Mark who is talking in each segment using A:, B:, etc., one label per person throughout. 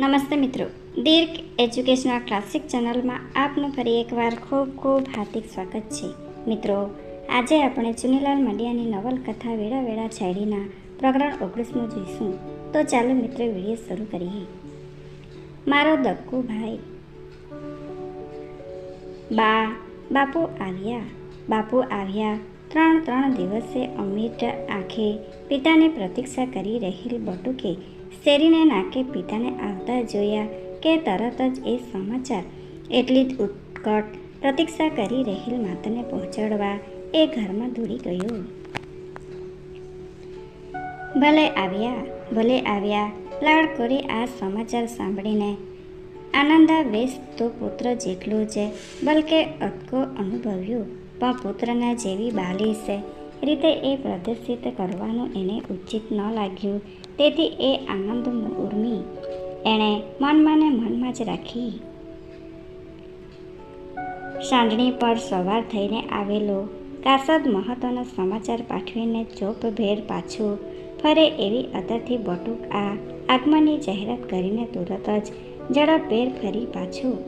A: નમસ્તે મિત્રો. દીર્ઘ educational classic ચેનલમાં આપનું ફરી એકવાર ખૂબ ખૂબ હાર્દિક સ્વાગત છે. મિત્રો, આજે આપણે ચુનીલાલ મંડિયાની નવલકથા વેળા વેળા છાયડીના પ્રકરણ ઓગણીસમાં જોઈશું. તો ચાલો મિત્રો, વીડિયો શરૂ કરીએ. મારો દક્કુ ભાઈ. બા, બાપુ આવ્યા. બાપુ આવ્યા. ત્રણ ત્રણ દિવસે અમિત આંખે પિતાની પ્રતીક્ષા કરી રહેલ બટુકે શેરીને નાકે પિતાને આવતા જોયા કે તરત જ એ સમાચાર એટલી જ ઉત્કટ પ્રતીક્ષા કરી રહેલ માતાને પહોંચાડવા એ ઘરમાં દોડી ગયો. ભલે આવ્યા ભલે આવ્યા, લાડકોરે કરી આ સમાચાર સાંભળીને આનંદાવેશ તો પુત્ર જેટલું છે બલકે અટકો અનુભવ્યો, પણ પુત્રના જેવી બાલિશ રીતે એ પ્રદર્શિત કરવાનું એને ઉચિત ન લાગ્યું. તેથી એ આનંદ ઉર્મી એણે મનમાં ને મનમાં જ રાખી. સાંજણી પર સવાર થઈને આવેલો કાસદ મહત્વનો સમાચાર પાઠવીને ચોપભેર પાછું ફરે એવી અદરથી બટુક આ આગમનની જાહેરાત કરીને તુરત જ ઝડપભેર ફરી પાછું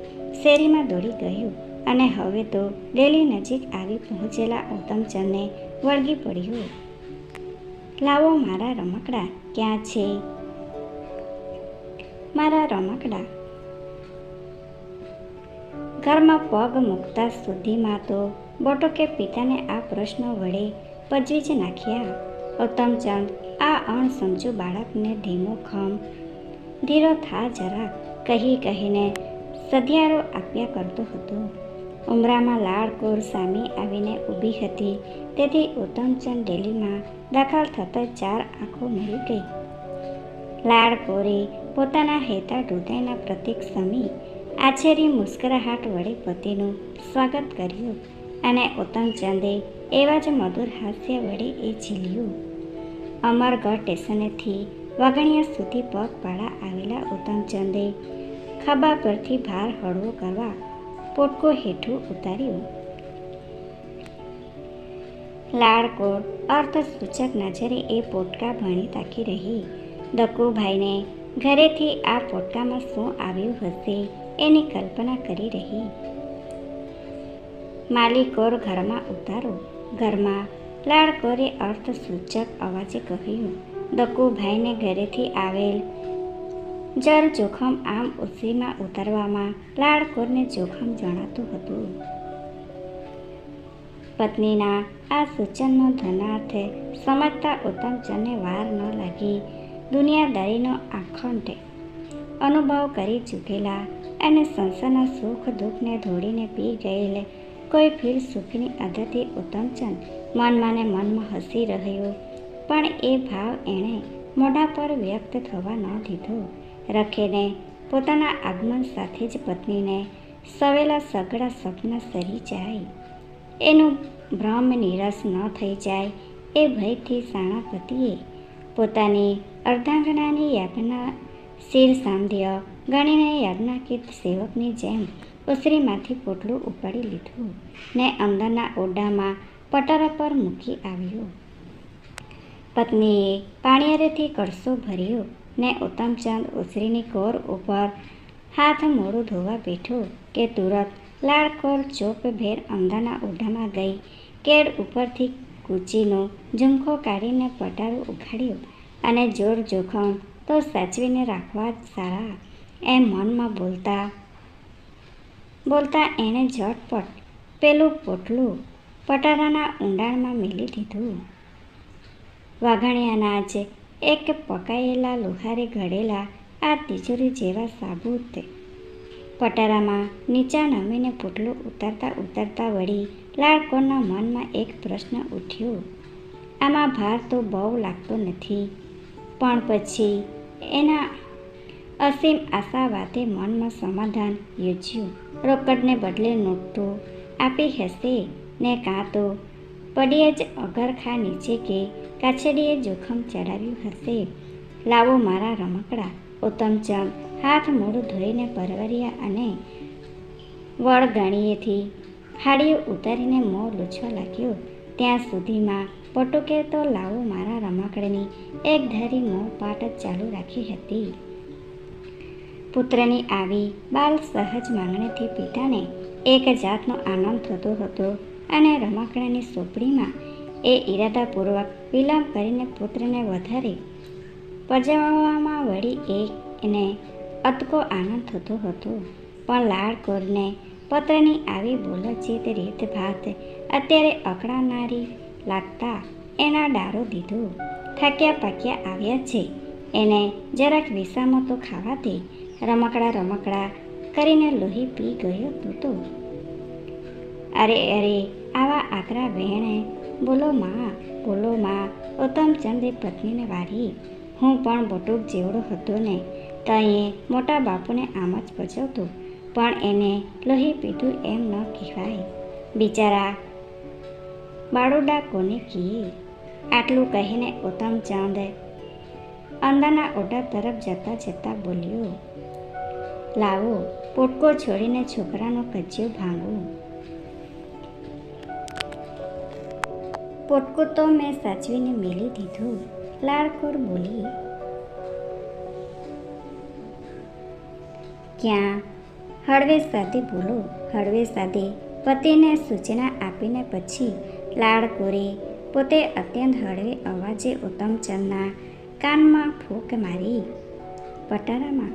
A: શેરીમાં દોડી ગયું. અને હવે તો ડેલી નજીક આવી પહોંચેલા ઉત્તમચંદને વળગી પડ્યું. લાવો મારા રમકડા, ક્યાં છે? મારા રમકડા. ઘરમાં પગ મૂકતા સુધીમાં તો બોટોકે પિતાને આ પ્રશ્ન વડે પજવી જ નાખ્યા. ઉત્તમચંદ આ અણસમજુ બાળકને ધીમો ખમ. ધીરો થા જરા કહી કહીને સધિયારો આપ્યા કરતો હતો. ઉમરામાં લાળકોર સામે આવીને ઊભી હતી. તેથી ઉત્તમચંદ ડેલીમાં દાખલ થતા ચાર આંખો મળી ગઈ. લાળકોરે પોતાના હેતા હૃદયના પ્રતીક સમી આછેરી મુસ્કરાહટ વડે પતિનું સ્વાગત કર્યું અને ઉત્તમચંદે એવા જ મધુર હાસ્ય વડે એ ઝીલ્યું. અમરગઢ સ્ટેશનેથી વાગણિયા સુધી પગપાળા આવેલા ઉત્તમચંદે ખભા પરથી ભાર હળવો કરવા પોટકો હેઠું ઉતાર્યું. લાળકોર અર્થસૂચક નજરે એ પોટકા ભણી તાકી રહી. દકુભાઈને ઘરેથી આ પોટકામાં શું આવ્યું હશે એની કલ્પના કરી રહી. માલિકોર ઘરમાં ઉતારો. ઘરમાં લાડકોરે અર્થસૂચક અવાજે કહ્યું દકુભાઈને ઘરેથી આવેલ જર જોખમ આમ ઉસીમાં ઉતારવામાં લાડકોરને જોખમ જણાતું હતું. પત્નીના આ સૂચનનો ધનાર્થે સમજતા ઉત્તમચંદને વાર ન લાગી દુનિયાદારીનો આખંડ અનુભવ કરી ચૂકેલા અને સંસારના સુખ દુઃખને ધોડીને પી ગયેલ કોઈ ફીર સુખની આદતે ઉત્તમચંદ મનમાં ને મનમાં હસી રહ્યો. પણ એ ભાવ એણે મોઢા પર વ્યક્ત થવા ન દીધો. રખેને પોતાના આગમન સાથે જ પત્નીને સવેલા સઘળા સપના સરી જાય. એનું ભ્રમ નિરાશ ન થઈ જાય એ ભયથી સાણાપતિએ પોતાની અર્ધાંગનાની યાજ્ઞા શીર સાંધ્ય ગણીને યાજ્ઞાકીર્ત સેવકની જેમ ઉસરીમાંથી પોટલું ઉપાડી લીધું ને અંદરના ઓરડામાં પટારા પર મૂકી આવ્યું. પત્નીએ પાણીયારેથી કળસો ભર્યો. ને ઉત્તમચંદ ઉસરીની કોર ઉપર હાથ મોડું ધોવા બેઠો કે તુરત લાળકોર ચોપ ભેર અંધાના ઓઢામાં ગઈ. કેડ ઉપરથી કૂચીનો ઝુમખો કાઢીને પટારો ઉઘાડ્યો અને જોર જોખમ તો સાચવીને રાખવા જ સારા. એમ મનમાં બોલતા બોલતા એણે ઝટપટ પેલું પોટલું પટારાના ઊંડાણમાં મેલી દીધું. વાઘણિયાના જ એક પકાયેલા લોહારે ઘડેલા આ તિજોરી જેવા સાબુત પટારામાં નીચા નમીને પોટલું ઉતારતા ઉતારતા વળી લાળકોના મનમાં એક પ્રશ્ન ઉઠ્યો. આમાં ભાર તો બહુ લાગતો નથી, પણ પછી એના અસીમ આશા વાતે મનમાં સમાધાન યોજ્યું. રોકડને બદલે નોટો આપી હશે ને કાં તો પડીએ જ અગરખા નીચે કે કાછડીએ જોખમ ચડાવ્યું હશે. લાવો મારા રમકડા. ઉત્તમચંદ હાથ મોડું ધોઈને પરવરિયા અને વળગણીએથી હાડીઓ ઉતારીને મોં લૂછવા લાગ્યો. ત્યાં સુધીમાં પટુકે તો લાવો મારા રમકડાની. એક ધરી મોં પાટ ચાલુ રાખી હતી. પુત્રની આવી બાલ સહજ માંગણીથી પિતાને એક જાતનો આનંદ થતો હતો અને રમકડાની સોપડીમાં એ ઈરાદાપૂર્વક વિલંબ કરીને પુત્રને વધારે પજવવામાં વળી એને અતકો આનંદ થતો હતો. પણ લાડકોરને પત્રની આવી બોલચીત રીત ભાત અત્યારે અકળાનારી લાગતા એના ડારો દીધો. થાક્યા પાક્યા આવ્યા છે. એને જરાક વિસામો તો ખાવાથી રમકડા રમકડા કરીને લોહી પી ગયો હતો અરે અરે, આવા આકરા વેણે બોલો માં બોલો માં ઉત્તમચંદે પત્નીને વારી. હું પણ બટુક જેવડો હતો ને, તઈએ મોટા બાપુને આમ જ પચવતો પણ એને લોહી પીધું એમ ન કહેવાય. બિચારા બાળુડા કોને કીએ? આટલું કહીને ઉત્તમચંદ અંદરના ઓઢા તરફ જતા જતા બોલ્યો, લાવો, પોટકો છોડીને છોકરાનો કજ્યો ભાંગો. પોટકો તો મેં સાચવીને મેલી દીધું. લાડકોર બોલી, ક્યાં? હળવે સાથે બોલો, હળવે સાથે પતિને સૂચના આપીને પછી, લાડકોરે, પોતે અત્યંત હળવે અવાજે ઉત્તમચંદના કાનમાં ફૂંક મારી. પટારામાં,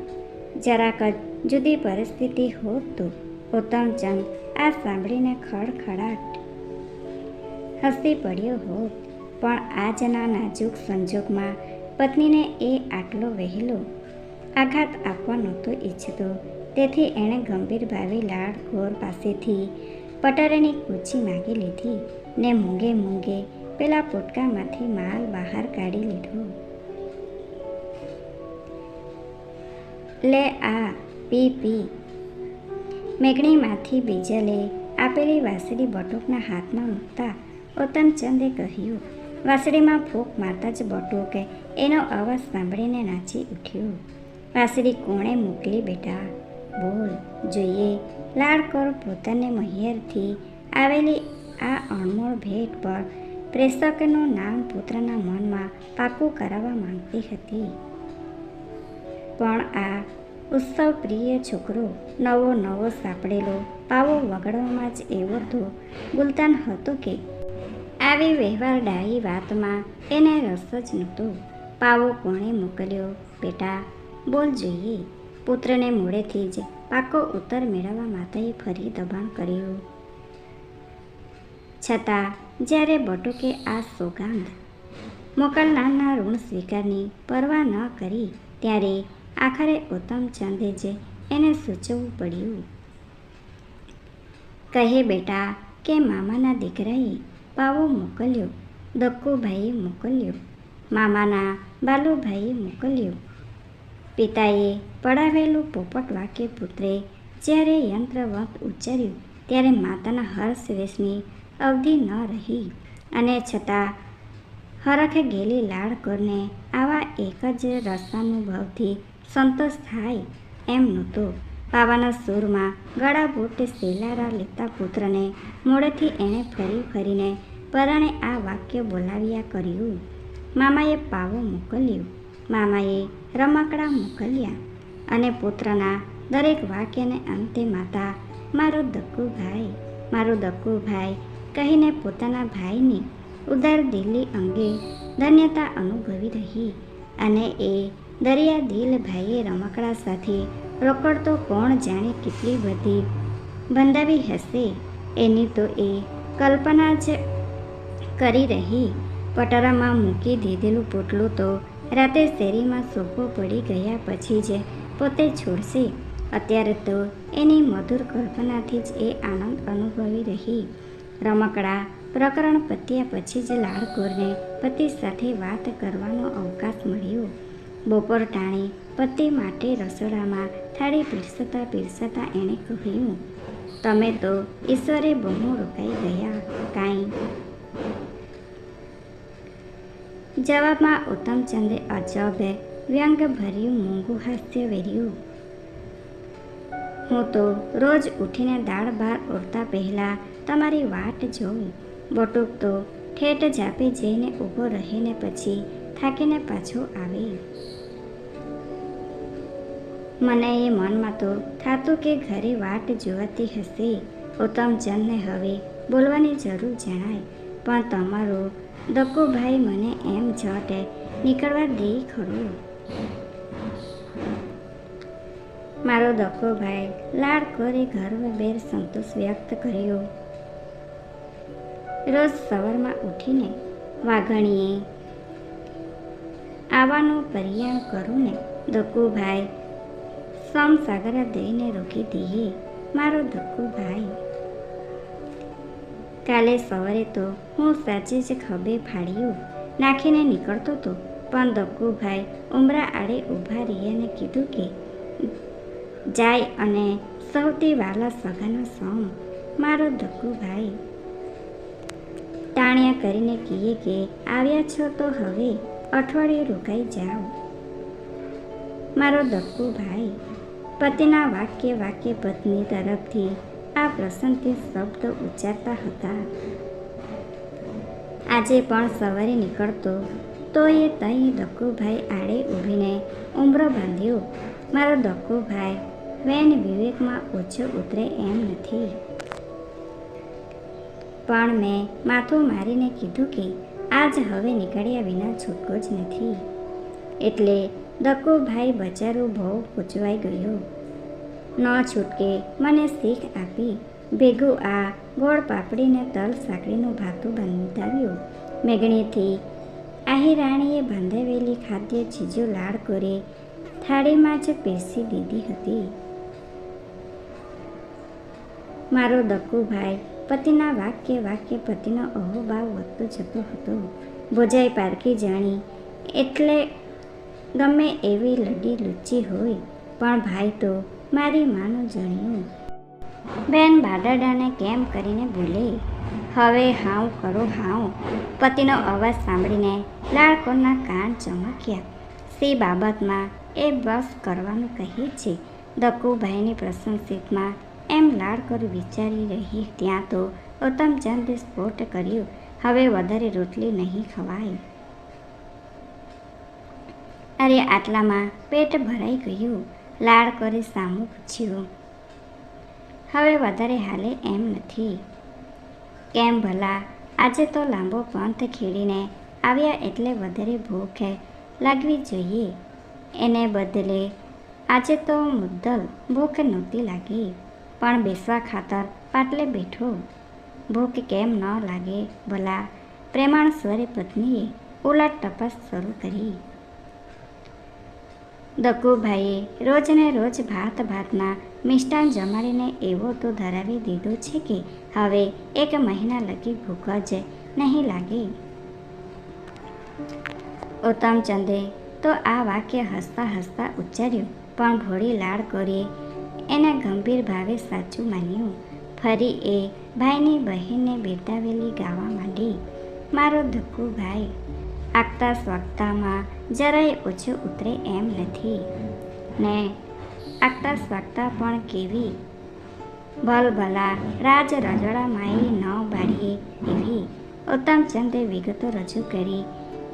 A: જરાક જ જુદી પરિસ્થિતિ હોત તો. ઉત્તમચંદ આ સાંભળીને ખડખડાટ હસી પડ્યો હોત પણ આજના નાજુક સંજોગમાં પત્નીને એ આટલો વહેલો આઘાત આપવા નહોતો ઈચ્છતો. તેથી એણે ગંભીર ભાવે લાડ ઘોર પાસેથી પટારાની કૂચી માગી લીધી ને મૂંગે મૂંગે પેલા પોટકામાંથી માલ બહાર કાઢી લીધો. લે આ, પી પી. મેઘણીમાંથી બીજલે આપેલી વાસળી બટુકના હાથમાં મૂકતા ઉત્તમચંદે કહ્યું, વાસળીમાં ફૂંક મારતા જ બટુકે એનો અવાજ સાંભળીને નાચી ઉઠ્યો. વાસળી કોણે મોકલી બેટા? બોલ, જોઈએ. લાડકોર પોતાને મહિયરથી આવેલી આ અણમોળ ભેટ પર પ્રેષકનું નામ પુત્રના મનમાં પાકું કરાવવા માંગતી હતી. પણ આ ઉત્સવ પ્રિય છોકરો નવો નવો સાંપડેલો, પાવો વગાડવામાં જ એવો તો ગુલતાન હતો કે આવી વ્યવહાર ડાહી વાતમાં એને રસ જ નહોતો. પાવો કોણે મોકલ્યો? બેટા, બોલ જોઈએ. પુત્રને મોડેથી જ પાકો ઉત્તર મેળવવા માતાએ ફરી દબાણ કર્યું. છતાં, જ્યારે બટુકે આ સોગાંધ મોકલનારના ઋણ સ્વીકારની પરવા ન કરી, ત્યારે આખરે ઉત્તમચંદે જ એને સૂચવવું પડ્યું. કહે બેટા કે મામાના દીકરાએ પાવો મોકલ્યો, દક્કુભાઈએ મોકલ્યો, મામાના બાલુભાઈએ મોકલ્યો. પિતાએ પડાવેલું પોપટ વાક્ય પુત્રે જ્યારે યંત્રવંત ઉચ્ચાર્યું ત્યારે માતાના હર્ષ વેશની અવધિ ન રહી અને છતાં હરખે ગેલી લાડકોરને આવા એક જ રસાનુભવથી સંતોષ થાય એમ નહોતો. પાવાના સૂરમાં ગળા બૂટ સેલારા લેતા પુત્રને. મોડેથી એણે ફરી ફરીને પરાણે આ વાક્ય બોલાવ્યા કર્યું. મામાએ પાવો મોકલ્યો. મામાએ રમકડા મોકલ્યા અને પુત્રના દરેક વાક્યને અંતે માતા, મારો દક્કુભાઈ મારો દક્કુભાઈ કહીને પોતાના ભાઈની ઉદાર દિલી અંગે ધન્યતા અનુભવી રહી અને એ દરિયા દિલ ભાઈએ રમકડા સાથે રોકડતો કોણ જાણે કેટલી બધી બંધાવી હશે? એની તો એ કલ્પના જ કરી રહી. પટારામાં મૂકી દીધેલું પોટલું તો રાતે શેરીમાં સોફો પડી ગયા પછી જ પોતે છોડશે. અત્યારે તો એની મધુર કલ્પનાથી જ એ આનંદ અનુભવી રહી. રમકડા પ્રકરણ પત્યા પછી જ લાડકોરને પતિ સાથે વાત કરવાનો અવકાશ મળ્યો. બપોર ટાણે પતિ માટે રસોડામાં થાળી પીરસતા પીરસતા એણે કહ્યું, તમે તો ઈશ્વરે બહુ રોકાઈ ગયા, કાંઈ. જવાબમાં ઉત્તમચંદે અજબે વ્યંગભર્યું મોંઘું હાસ્ય વેર્યું. હું તો રોજ ઉઠીને દાળ બાર ઉડતા પહેલાં તમારી વાટ જોઉં. બટુક તો ઠેઠ જાપે જઈને ઊભો રહીને પછી થાકીને પાછો આવે મને એ મનમાં તો થાતું કે ઘરે વાટ જોવાતી હશે. ઉત્તમચંદને હવે બોલવાની જરૂર જણાય. પણ તમારો દક્કુભાઈ મને એમ ઝટે નીકળવા દે ખરું. મારો દક્કુભાઈ લાડ કરી ગર્વભેર સંતોષ વ્યક્ત કર્યો. રોજ સવારમાં ઉઠીને વાઘણીએ આવવાનું પર્યાણ કરું ને દક્કુભાઈ સમસાગરા દઈને રોકી દઈએ મારો દક્કુભાઈ કાલે સવારે તો હું સાચી જ ખભે ફાડ્યું નાખીને નીકળતો હતો પણ ધક્કુભાઈ ઉમરા આડે ઊભા રહીને કીધું કે, જાય અને સૌથી વાલા સગાનો સોમ, મારો ધક્કુભાઈ ટાણિયા કરીને કહીએ કે, આવ્યા છો તો હવે અઠવાડિયે રોકાઈ જાઓ. મારો દક્કુભાઈ પતિના વાક્ય વાક્ય પત્ની તરફથી આ પ્રસંગથી શબ્દ ઉચ્ચારતા હતા. આજે પણ સવારે નીકળતો તો એ તઈ દક્કુભાઈ આડે ઊભીને ઉમરો બાંધ્યો. મારો દક્કુભાઈ, વેન વિવેકમાં ઓછો ઉતરે એમ નથી. પણ મેં માથું મારીને કીધું કે, આજ હવે નીકળ્યા વિના છૂટકો જ નથી. એટલે દક્કુભાઈ બચારો બહુ ગૂંચવાઈ ગયો. ન છૂટકે મને શીખ આપી. ભેગું આ ગોળ પાપડીને તલ સાંકળીનું ભાતું બંધાવ્યું. મેઘણીથી આહિરાણીએ બંધાવેલી ખાદ્ય ચીજો લાડ કોરે થાળીમાં જ પીરસી દીધી હતી. મારો દક્કુભાઈ પતિના વાક્ય વાક્ય પતિનો અહોભાવ વધતો જતો હતો. ભોજાઈ પારકી જાણી એટલે ગમે એવી લડી લુચ્ચી હોય, પણ ભાઈ તો મારી માનું જણ્યું. બેન બાડાડાને કેમ કરીને બોલે? હવે હાઉ કરો હાઉ. પતિનો અવાજ સાંભળીને લાળકોના કાન ચમક્યા. સી બાબતમાં એ બસ કરવાનું કહે છે. દકુભાઈની પ્રશંસિતમાં એમ લાડકર વિચારી રહી ત્યાં તો ઉત્તમચંદે સ્ફોટ કર્યો. હવે વધારે રોટલી નહીં ખવાય. અરે આટલામાં પેટ ભરાઈ ગયું. લાડ કરી સામું પૂછ્યું હવે વધારે હાલે એમ નથી. કેમ ભલા? આજે તો લાંબો પંથ ખેડીને આવ્યા એટલે વધારે ભૂખ લાગવી જોઈએ. એને બદલે આજે તો મુદ્દલ ભૂખ નહોતી લાગી. પણ બેસવા ખાતર પાટલે બેઠો. ભૂખ કેમ ન લાગે ભલા? પ્રેમાણ સ્વરે પત્નીએ ઉલટ તપાસ શરૂ કરી. દક્કુભાઈએ રોજને રોજ ભાત ભાતના મિષ્ટાન જમાડીને એવો તો ધરાવી દીધો છે કે હવે એક મહિના લગી ભૂખ જ નહીં લાગે. ઉત્તમચંદે તો આ વાક્ય હસતા હસતા ઉચ્ચાર્યું, પણ ભોળી લાડ કરીએ એને ગંભીર ભાવે સાચું માન્યું. ફરી એ ભાઈની બહેનને બિરદાવેલી ગાવા માંડી, મારો દક્કુભાઈ આગતા સ્વાગતામાં જરાય ઓછું ઉતરે એમ નથી. ને આગતા સ્વાગતા પણ કેવી? ભલભલા રાજ રજડા માઈ ન બાળીએ એવી. ઉત્તમચંદે વિગતો રજૂ કરી.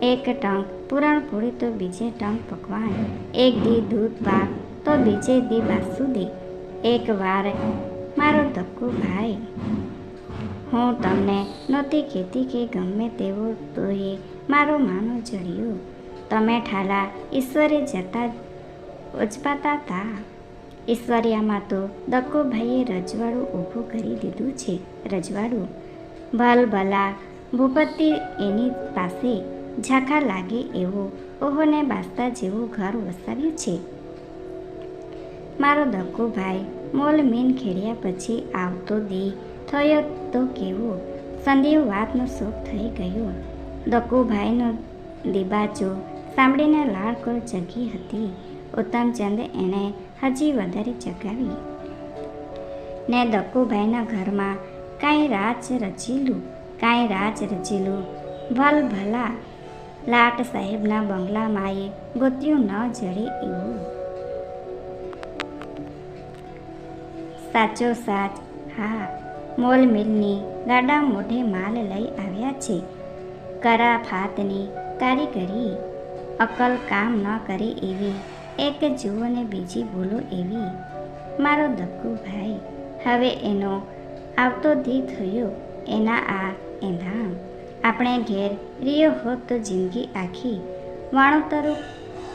A: એક ટંક પૂરણપૂરી તો બીજે ટંક પકવાન. એક દી દૂધ પાક તો બીજે દી બાસુદી. એક વાર મારો ધક્કો ભાઈ હું તમને નહોતી કહેતી કે ગમે તેવો તો એ મારો માનો ચડ્યો તમે ઠાલા, ઈશ્વરે જતા ઉજપાતા તા. ઈશ્વરિયામાં તો દક્કોભાઈએ રજવાડું ઊભું કરી દીધું છે, રજવાડું. ભલ ભલા, ભૂપતિ એની પાસે ઝાંખા લાગે એવું ઓહોને બાસ્તા જેવું ઘર વસાવ્યું છે. મારો દક્કોભાઈ મોલ મીન ખેડ્યા પછી આવતો દે થયો તો કેવો? સંદીવ વાતનો શોખ થઈ ગયો. દક્કુભાઈનો દીબાચો સાંભળીને લાળકોર જગી હતી. ઉત્તમચંદે એણે હજી વધારે જગાવી. ને દક્કુભાઈના ઘરમાં કાંઈ રાજ રચેલું, કાંઈ રાજ રચેલું. ભલ ભલા લાટ સાહેબના બંગલામાં એ ગોત્યું ન જડે એવું. સાચો સાચ, હા મોલ મિલની ગાડા મોઢે માલ લઈ આવ્યા છે. કરા ફાતની કારીગરી અકલ કામ ન કરે એવી. એક જુઓ ને બીજી બોલો એવી. મારો દક્કુ ભાઈ, હવે એનો આવતો દી થયો. એના આ એંધાણ. આપણે ઘેર રિયો હોત તો જિંદગી આખી. વાણોતરું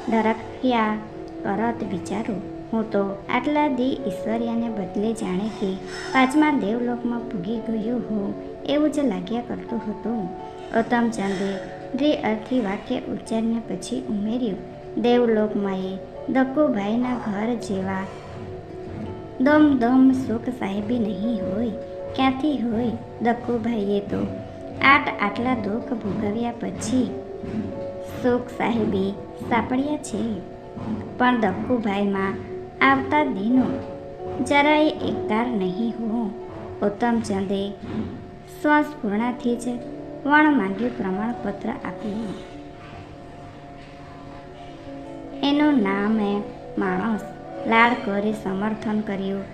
A: દરખ્યા કરત વિચારો. હું તો આટલા દી ઈશ્વર્યાને બદલે જાણે કે પાંચમા દેવલોકમાં પૂગી ગયો હોઉં એવું જ લાગ્યા કરતું હતું ઉત્તમચંદે દ્વિ અર્થી વાક્ય ઉચ્ચારને પછી ઉમેર્યું, દેવલોકમાંએ દક્કુભાઈના ઘર જેવા દમ દમ સુખ સાહેબી નહીં હોય, ક્યાંથી હોય દક્કુભાઈએ તો? આટ આટલા દુઃખ ભોગવ્યા પછી સુખ સાહેબી સાંપડ્યા છે. પણ દક્કુભાઈમાં આવતા દિનો જરાય એકકાર નહીં હો ઉત્તમચંદે શ્વાસ પૂર્ણાથી જ વણ માંગ્યું પ્રમાણપત્ર આપ્યું. એનું નામ એ માણસ. લાડ કરી સમર્થન કર્યું.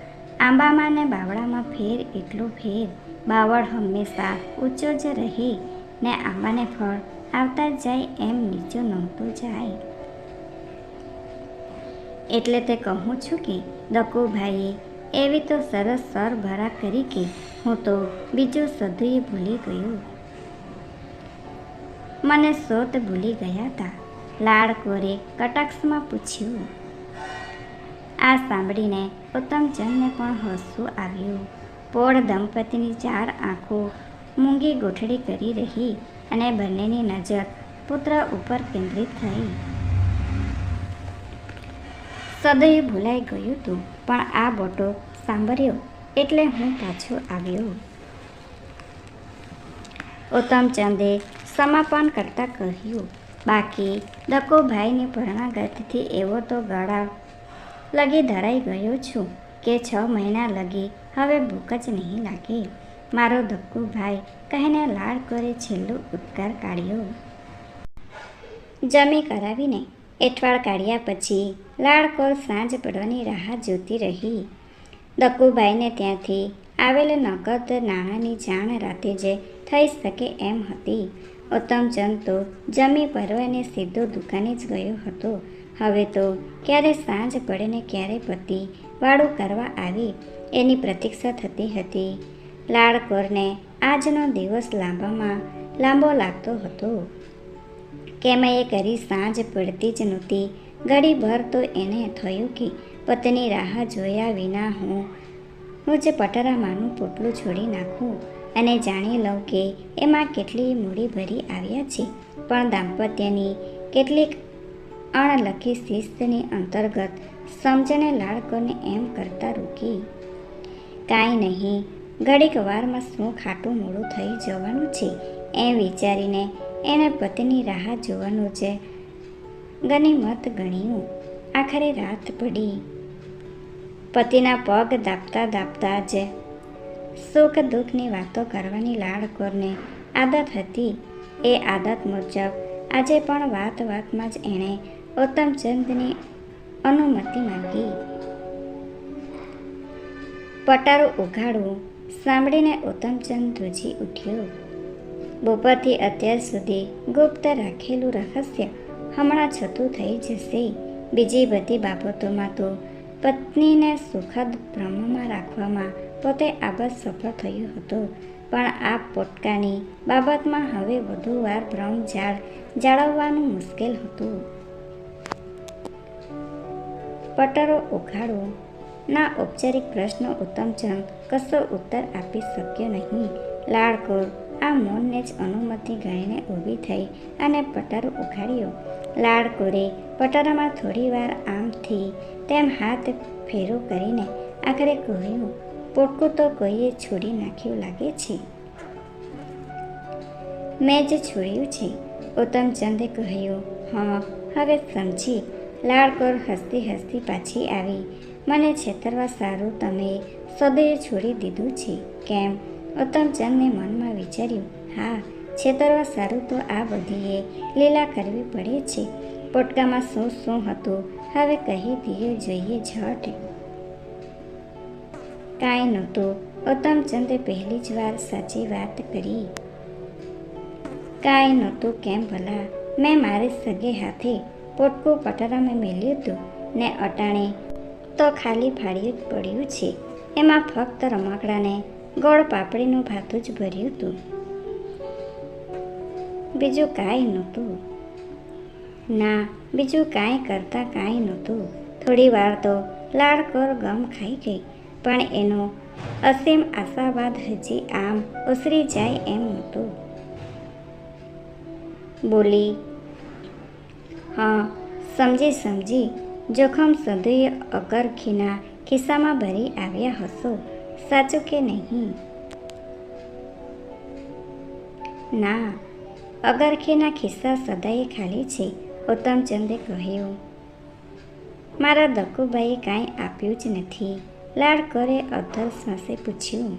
A: આંબામાં ને બાવળામાં ફેર એટલો ફેર. બાવળ હંમેશા ઊંચો જ રહી ને આંબાને ફળ આવતા જાય એમ નીચો નમતો જાય. એટલે તે કહું છું કે દકુભાઈએ એવી તો સરસ સરભરા કરી કે હું તો બીજું સધુએ ભૂલી ગયું. મને શોધ ભૂલી ગયા હતા. લાડકોરે કટાક્ષમાં પૂછ્યું, આ સાંભળીને ઉત્તમચંદને પણ હસવું આવ્યું. પોળ દંપતીની ચાર આંખો મૂંગી ગોઠડી કરી રહી અને બંનેની નજર પુત્ર ઉપર કેન્દ્રિત થઈ. સદૈવ ભૂલાઈ ગયું હતું પણ આ બોટો સાંભળ્યો એટલે હું પાછો આવ્યો. ઉત્તમચંદે સમાપન કરતાં કહ્યું, બાકી દકોભાઈની ભરણાગતથી એવો તો ગળા લગી ધરાઈ ગયો છું કે છ મહિના લગી હવે ભૂખ જ નહીં લાગે. મારો દક્કુભાઈ કહીને લાળ કરે છેલ્લો ઉપકાર કાઢ્યો. જમી કરાવીને એઠવાડ કાઢ્યા પછી લાળકોર સાંજ પડવાની રાહ જોતી રહી. દક્કુભાઈને ત્યાંથી આવેલ નગદ નાણાંની જાણ રાતે જ થઈ શકે એમ હતી. ઉત્તમચંદ તો જમી પરવાને સીધો દુકાને જ ગયો હતો. હવે તો ક્યારે સાંજ પડે ને ક્યારે પતિ વાળું કરવા આવી એની પ્રતીક્ષા થતી હતી. લાડકોરને આજનો દિવસ લાંબામાં લાંબો લાગતો હતો. કેમએ કરી સાંજ પડતી જ નહોતી. ઘડીભર તો એને થયું કે પતિની રાહ જોયા વિના હું હું જ પટરામાનું પોટલું છોડી નાખું. અને જાણી લઉં કે એમાં કેટલી મૂડી ભરી આવ્યા છે. પણ દાંપત્યની કેટલીક અણલખી શિસ્તની અંતર્ગત સમજણે લાડકોને એમ કરતા રોકી. કાંઈ નહીં, ઘડીક વારમાં શું ખાટું મોડું થઈ જવાનું છે? એમ વિચારીને એને પતિની રાહ જોવાનું છે ગનીમત ગણ્યું. આખરે રાત પડી. પતિના પગ દાપતા દાપતા જ સુખ દુઃખની વાતો કરવાની લાડકોરને આદત હતી. એ આદત મુજબ આજે પણ વાત વાતમાં જ એણે ઉત્તમચંદની અનુમતિ માંગી. પટારું ઉઘાડવું સાંભળીને ઉત્તમચંદ ધ્રુજી ઉઠ્યો. બપોરથી અત્યાર સુધી ગુપ્ત રાખેલું રહસ્ય હમણાં છતું થઈ જશે. બીજી બધી બાબતોમાં તો પત્નીને સુખદ ભ્રમમાં રાખવામાં પોતે આબદ સફળ થયો હતો. પણ આ પોટકાની બાબતમાં હવે વધુ વાર ભ્રમ જાળ જાળવવાનું મુશ્કેલ હતું. પટરો ઉઘાડો. ના ઔપચારિક પ્રશ્ન ઉત્તમચંદ કશો ઉત્તર આપી શક્યો નહીં. લાડકોર આ મૌનને જ અનુમતિ ગાઈને ઊભી થઈ અને પટારો ઉઘાડ્યો. લાડકોરે પટારામાં થોડીવાર આમથી તેમ હાથ ફેરો કરીને આખરે કહ્યું પોટકું તો કોઈએ છોડી નાખ્યું લાગે છે. મેં જ છોડ્યું છે ઉત્તમચંદે કહ્યું, હા, હવે સમજી. લાળકોર હસતી હસતી પાછી આવી. મને છેતરવા સારું તમે સદૈવ છોડી દીધું છે. કેમ? ઉત્તમચંદને મનમાં વિચાર્યું, હા, છેતરવા સારું તો આ બધીએ લીલા કરવી પડે છે. પોટકામાં શું શું હતું? હવે કહી દઈએ, જોઈએ, ઝટ. કાંઈ નહોતું. ઉત્તમચંદે પહેલી જ વાર સાચી વાત કરી. કાંઈ નહોતું કેમ ભલા? મેં મારે સગે હાથે પોટકું પટારામાં મેલ્યું હતું. ને અટાણે તો ખાલી ફાળ્યું જ પડ્યું છે. એમાં ફક્ત રમકડાને ગોળ પાપડીનું ભાતું જ ભર્યું હતું. બીજું કાંઈ નહોતું. ના, બીજું કાંઈ કરતાં કાંઈ નહોતું. થોડી વાર તો લાડકોર ગમ ખાઈ ગઈ. પણ એનો અસીમ આશાવાદ હજી આમ ઉસરી જાય એમ નહોતું. બોલી, હા, સમજી સમજી, જોખમ સદુય અગરખીના ખિસ્સામાં ભરી આવ્યા હશો. સાચું કે નહીં? ના, અગરખીના ખિસ્સા સદાય ખાલી છે, ઉત્તમચંદે કહ્યું. મારા દક્કુભાઈએ કાંઈ આપ્યું જ નથી. લાડકરે અધર શ્વાસે પૂછ્યું.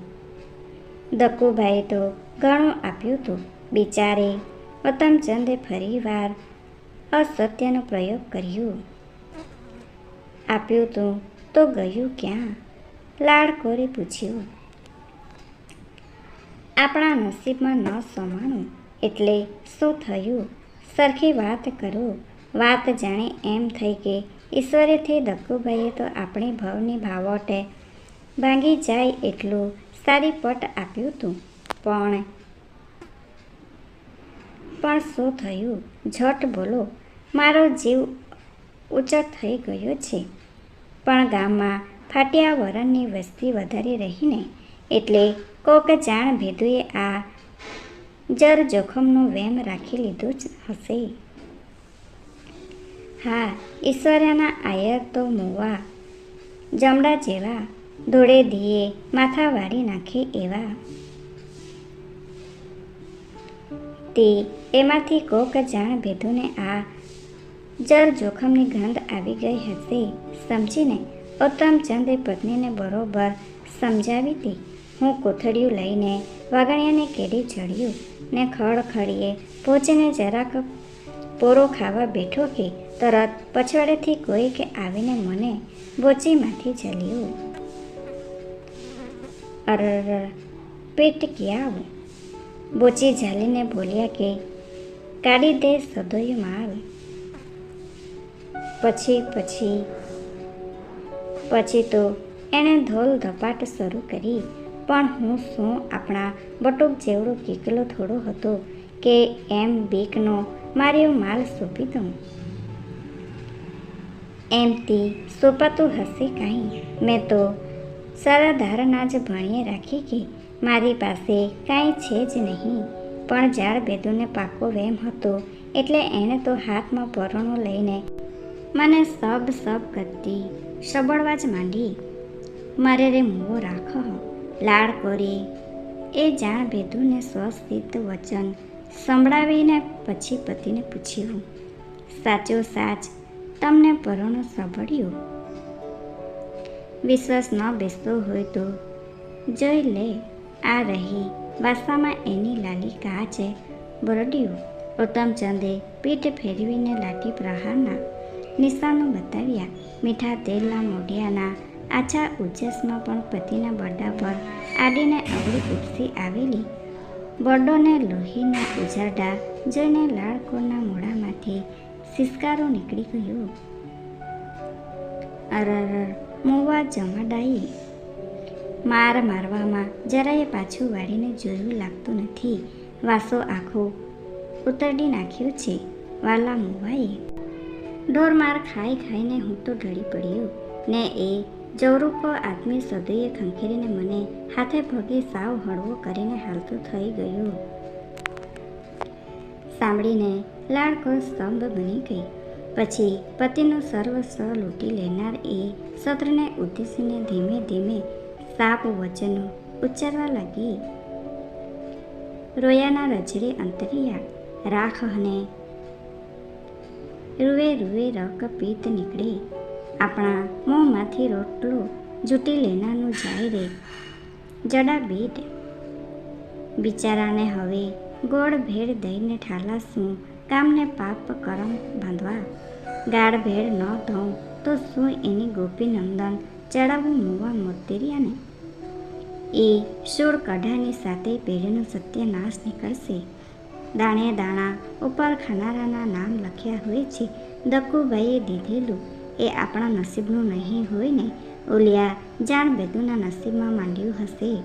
A: દક્કુભાઈએ તો ઘણું આપ્યું હતું બિચારે. ઉત્તમચંદે ફરીવાર અસત્યનો પ્રયોગ કર્યો. આપ્યું તું તો ગયું ક્યાં? લાડકોરે પૂછ્યું. આપણા નસીબમાં ન સમાણું, એટલે શું થયું? સરખી વાત કરો. વાત જાણે એમ થઈ કે ઈશ્વરેથી દક્કુભાઈએ તો આપણી ભવની ભાવોટે ભાંગી જાય એટલું સારી પટ આપ્યું હતું પણ પણ શું થયું? ઝટ બોલો, મારો જીવ ઉચક થઈ ગયો છે. પણ ગામમાં ફાટિયા વરણની વસ્તી વધારી રહીને એટલે કોક જાણ ભેદુએ આ જર જોખમનો વેમ રાખી લીધો જ હશે. હા, ઈશ્વર્યાના આયર તો મોવા. જમડા જેવા, ધોળે દીએ માથા વાળી નાખે એવા. તે એમાંથી કોક જાણ ભેદુને આ જર જોખમની ગંધ આવી ગઈ હશે. સમજીને ઉત્તમચંદે પત્નીને બરોબર સમજાવી હતી હું કોથળિયું લઈને વાગણિયાને કેડી ચડ્યું ને ખડખડીએ પહોંચીને જરાક પોરો ખાવા બેઠો કે તરત પછવાડેથી કોઈક આવીને મને બોચીમાંથી ઝલ્યું અરર, પેટ ક્યાં બોચી ઝાલીને બોલ્યા કે, કાઢી દે સદોય માલ પછી પછી પછી તો એણે ધોલ ધપાટ શરૂ કરી. પણ હું શું આપણા બટુક જેવડો કીકલો થોડો હતો કે એમ બીકનો માર્યો માલ સોંપી દઉં? એમથી સોંપાતું હશે કાંઈ? મેં તો સારા ધારણા જ ભણીએ રાખી કે મારી પાસે કાંઈ છે જ નહીં. પણ ઝાડ બેદુને પાકો વેમ હતો, એટલે એણે તો હાથમાં પરણો લઈને મને સબ સબ કરતી સબળવા જ માંડી. મારે રે મોં રાખ. લાડ કરી એ જાણ ભેદુને સ્વસ્થિત વચન સંભળાવીને પછી પતિને પૂછ્યું, સાચો સાચ તમને પરણો સાંભળ્યું? વિશ્વાસ ન બેસતો હોય તો જોઈ લે, આ રહી વાસામાં એની લાલી છે. બરડ્યું ઉત્તમચંદે પીઠ ફેરવીને લાઠી પ્રહારના નિશાનો બતાવ્યા. મીઠા તેલના મોઢિયાના આછા ઉજ્જસમાં પણ પતિના બરડા પર આડીને અવળી ઉપસી આવેલી. બરડોને લોહીના ઉજાડા જોઈને લાળકોના મોઢામાંથી સિસકારો નીકળી ગયો. અરર, મુવા જમાડાઈ માર મારવામાં જરાય પાછું વાળીને જોયું લાગતું નથી. વાસો આખો ઉતરડી નાખ્યો છે. વાલા મોવાએ ઢોરમાર ખાઈ ખાઈને હું તો ઢળી પડ્યો. ને એ જવરૂપો આદમી સદૈએ ખંખેરીને મને હાથે પગે સાવ હળવો કરીને હાલતું થઈ ગયું. સાંભળીને લાડકો સ્તંભ બની ગઈ. પછી પતિનું સર્વસ્વ લૂંટી લેનાર એ સત્રને ઉદ્દેશીને ધીમે ધીમે સાપ વચનો ઉચ્ચારવા લાગી. રોયાના રજડે અંતરિયા, રાખ અને રૂવે રૂવે રક પીત નીકળે. આપણા મોંમાંથી રોટલો જૂટી લેનારનું જાય રે. જડા બીટ. બિચારાને હવે ગોળ ભેળ દઈને ઠાલાશું કામને પાપ કરમ બાંધવા ગાળ ભેળ ન દઉં તો શું એની ગોપીનંદન ચડાવું મુવા મોતેરિયાને? એ શૂળ કઢાની સાથે પેઢીનો સત્યનાશ નીકળશે. દાણે દાણા ઉપર ખાનારાના નામ લખ્યા હોય છે દક્કુભાઈએ દીધેલું. એ આપણા નસીબનું નહીં હોય ને? ઓલિયા, જાણ બેદુના નસીબમાં માંડ્યું હશે.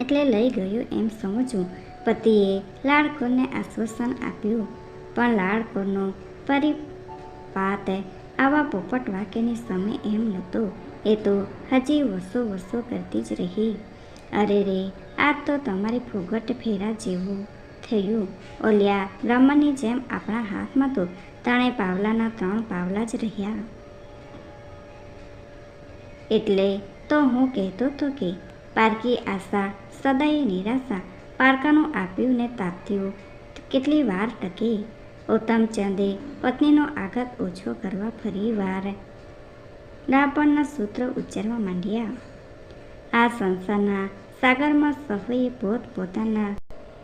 A: એટલે લઈ ગયું એમ સમજવું. પતિએ લાડકોરને આશ્વાસન આપ્યું. પણ લાડકોરનો પાત. આવા પોપટ વાક્યની સમય એમ નહોતો. એ તો હજી વસો વસો કરતી જ રહી. અરે રે, આ તો તમારી ફોગટ ફેરા જેવું થયું. ઓલિયા, બ્રાહ્મણની જેમ આપણા હાથમાં તો ત્રણેય પાવલાના ત્રણ પાવલા જ રહ્યા. એટલે તો હું કહેતો હતો કે પારકી આશા, સદાય નિરાશા પારકાનું આપ્યું ને તાપ્યું. કેટલી વાર ટકે. ઉત્તમચંદે પત્નીનો આઘાત ઓછો કરવા ફરી વાર. ડાપણના સૂત્ર ઉચ્ચારવા માંડ્યા. આ સંસારના સાગરમાં સફાઈએ પોત પોતાના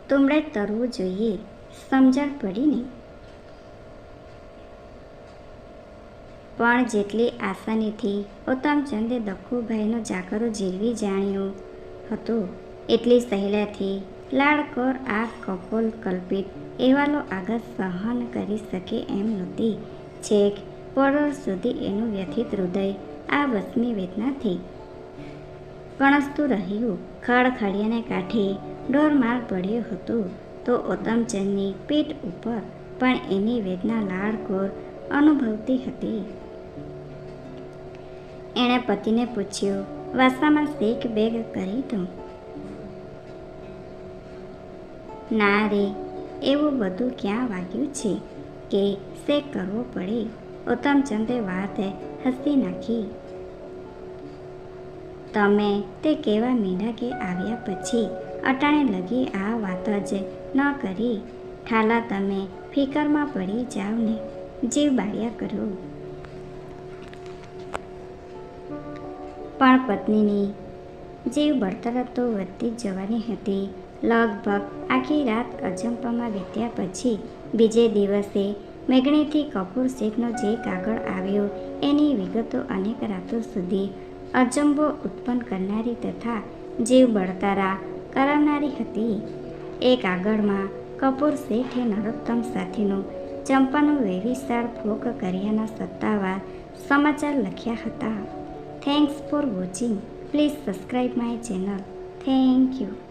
A: તુમડે તરવું જોઈએ. સમજણ પડીને પણ જેટલી આસાનીથી ઉત્તમચંદે દખુભાઈનો જાકરો જીરવી જાણ્યો હતો, એટલી સહેલાથી લાડકોર આ કપોલ કલ્પિત એવાલો આગળ સહન કરી શકે એમ નહોતી છેક પરોળ સુધી એનું વ્યથિત હૃદય આ વસમી વેદનાથી કણસતું રહ્યું ખડખડિયાને કાંઠે ડોરમાર પડ્યો હતો. તો ઓતમચંદની પીઠ ઉપર પણ એની વેદના લાડકોર અનુભવતી હતી. એણે પતિને પૂછ્યું, વાસામાં શેક બેગ કરી દઉં? ના રે, એવું બધું ક્યાં વાગ્યું છે? કે શેક કરવો પડે? ઉત્તમચંદે વાત હસી નાખી. તમે તે કેવા મીંડા કે આવ્યા પછી અટાણે લગી આ વાત જ ન કરી. ઠાલા, તમે ફિકરમાં પડી જાવ ને, જીવ બાળ્યા કરો. પણ પત્નીની જીવ બળતરા તો વધતી જવાની હતી. લગભગ આખી રાત અજંપામાં વીત્યા પછી બીજે દિવસે મેઘણીથી કપૂર શેઠનો જે કાગળ આવ્યો એની વિગતો અનેક રાતો સુધી અજંબો ઉત્પન્ન કરનારી તથા જીવ બળતારા કરાવનારી હતી. એ કાગળમાં કપૂર શેઠે નરોત્તમ સાથેનું ચંપાનો વેવિશાળ ફોક કર્યાના સત્તાવાર સમાચાર લખ્યા હતા. Thanks for watching please subscribe my channel thank you